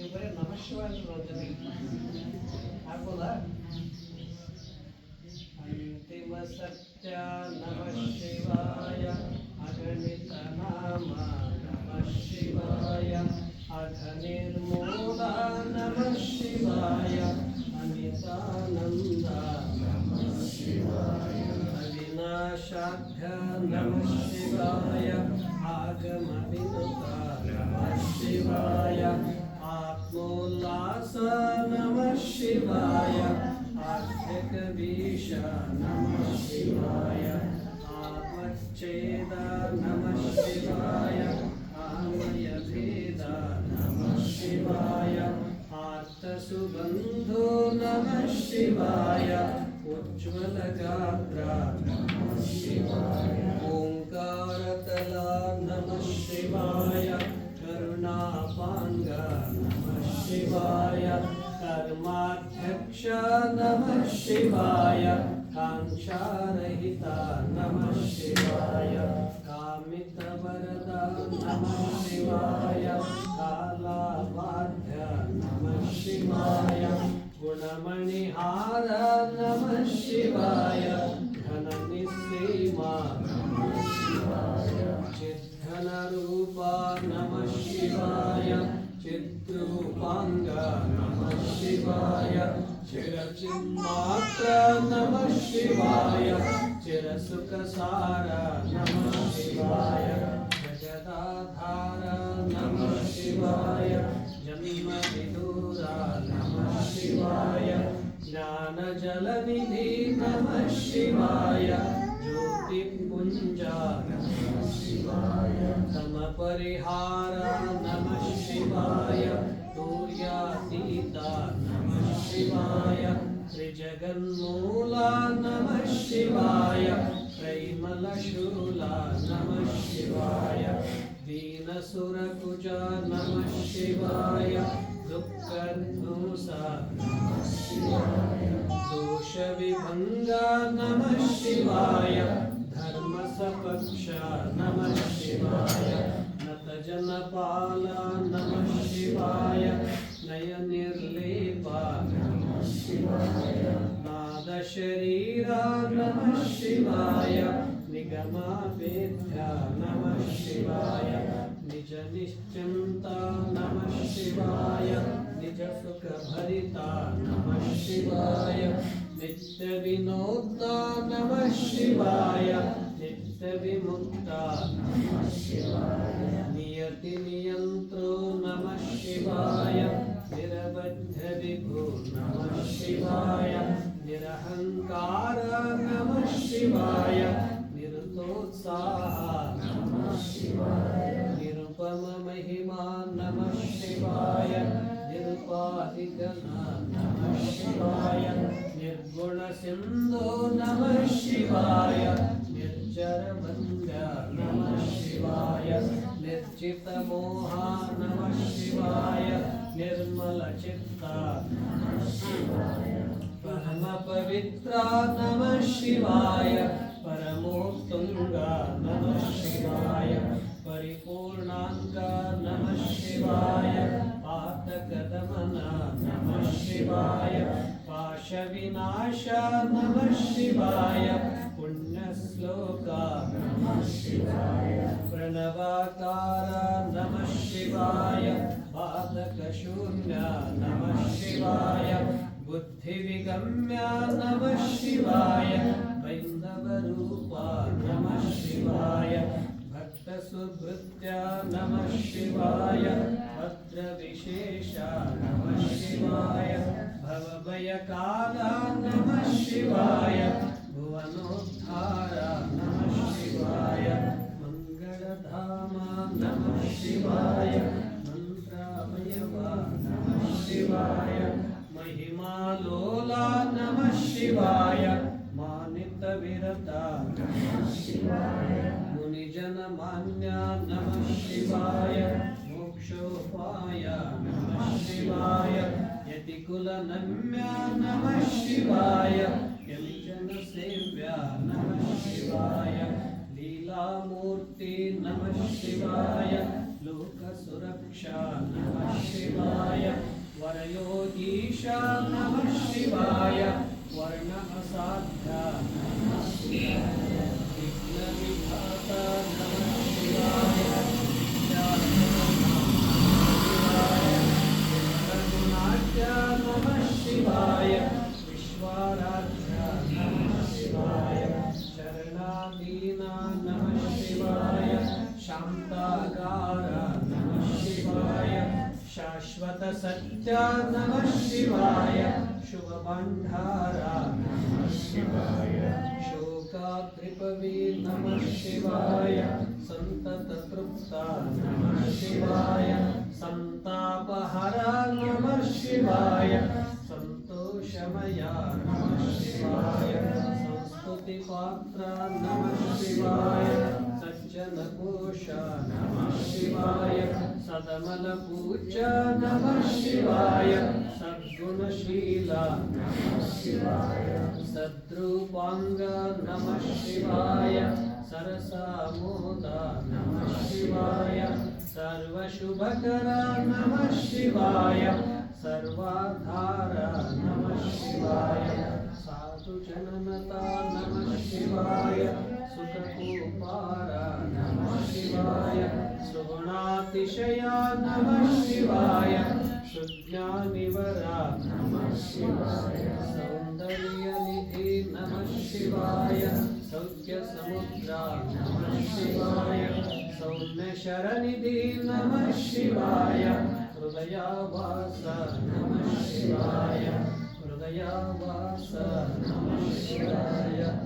ಇವರೇ ನಮಃ ಶಿವಾಯ ನೋಡ್ತಾರೆ ಹಾಕೋದಾ ಅಂತಿಮ ಸತ್ಯ ನಮಃ ಶಿವಾಯ ಅಗಣಿತ ನಾಮ ನಮಃ ಶಿವಾಯ ಅಘ ನಿರ್ಮೂಲ ನಮಃ ಶಿವಾಯ ಅನಿತಾನಂದ अविनाशाभ्य नमः शिवाय आगम विनुत शिवाय आत्मोल्लास नमः शिवाय आर्थिकवीश नमः शिवाय आत्मच्छेद नमः शिवाय आमयभेद नमः शिवाय आर्तसुबन्धो नमः शिवाय। उज्ज्वलगात्र ओङ्कारतला नमः शिवाय करुणापाङ्ग नमः शिवाय कर्माध्यक्ष नमः शिवाय काङ्क्षारहिता नमः शिवाय कामितवरदा नमः शिवाय, कालाबाध्य नमः शिवाय, गुणमणिहार शिवाय। नमः शिवाय चिद्रूपाङ्ग नमः शिवाय चिरचिन्मात्र नमः शिवाय चिरसुखसार नमः शिवाय शिवाय। शिवाय समपरिहार नमः शिवाय। तुर्यातीता नमः शिवाय। त्रिजगन्मूला शिवाय। दीनसुरकुजा नमः शिवाय। शिवाय दोषविभङ्गा नमः शिवाय धर्मसपक्ष नमः शिवाय नतजनपाला नमः शिवाय नयनिर्लेपा नमः शिवाय नादशरीरा नमः शिवाय निगमावेद्या नमः शिवाय निजनिश्चिन्ता नमः शिवाय। निजसुखभरिता नमः शिवाय। नित्यविनोदा नमः शिवाय। नित्यविमुक्ता नमः शिवाय। नियतिनियन्त्रो नमः शिवाय। निरबद्धविभो नमः शिवाय। निरहङ्कार नमः शिवाय। निरुतोत्साह नमः शिवाय। निरुपममहिमा नमः शिवाय। निरुपाधिगना नमः शिवाय। निर्गुणसिन्धो नमः शिवाय। निर्जरभङ्ग नमः शिवाय। निर्जितमोहा नमः शिवाय। निर्मलचित्ता नमः शिवाय। परमपवित्रा नमः शिवाय। परमोत्तुङ्गा पाशविनाश नमः शिवाय पुण्यश्लोका नमः शिवाय प्रणवाकार नमः शिवाय पादकशून्य नमः शिवाय बुद्धिविगम्य नमः शिवाय वैन्दवरूपा नमः शिवाय भक्तसुभृत्या नमः शिवाय भद्रविशेष नमः शिवाय भवभयकाला नमः शिवाय भुवनोद्धार नमः शिवाय मङ्गलधामा नमः शिवाय मन्त्रावयवा नमः शिवाय महिमालोला नमः शिवाय मानितविरता नमः शिवाय मुनिजनमान्या नमः शिवाय मोक्षोपाय नमः यतिकुलनम्या नमः शिवाय यतिजनसेव्या नमः शिवाय लीला दयामूर्ति नमः शिवाय लोकसुरक्षा नमः शिवाय वरयोगीशा नमः शिवाय वर्ण असाध्या नमः शिवाय विघ्नविघाता नमः शाश्वतसत्या नमः शिवाय शुभभण्डारा शिवाय शोकाद्रिपवी नमः शिवाय सन्तततृप्ता नमः शिवाय सन्तापहरा नमः शिवाय सन्तोषमया नमः शिवाय संस्तुतिपात्रा नमः शिवाय सज्जनकोशा नमः शिवाय सदमलपूजा नमः शिवाय सद्गुणशीला नमः शिवाय सद्रूपाङ्ग नमः शिवाय सरसामोदा नमः शिवाय सर्वशुभकरा नमः शिवाय सर्वाधारा नमः शिवाय साधुजननता नमः शिवाय सुखकूपारा नमः शिवाय सुगुणातिशया नमः शिवाय सुज्ञानिवरा नमः शिवाय सौन्दर्यनिधि नमः शिवाय सौख्यसमुद्रा नमः शिवाय सौम्यशरनिधि नमः शिवाय हृदयावास नमः शिवाय हृदयावास नमः शिवाय हृदयावास नमः शिवाय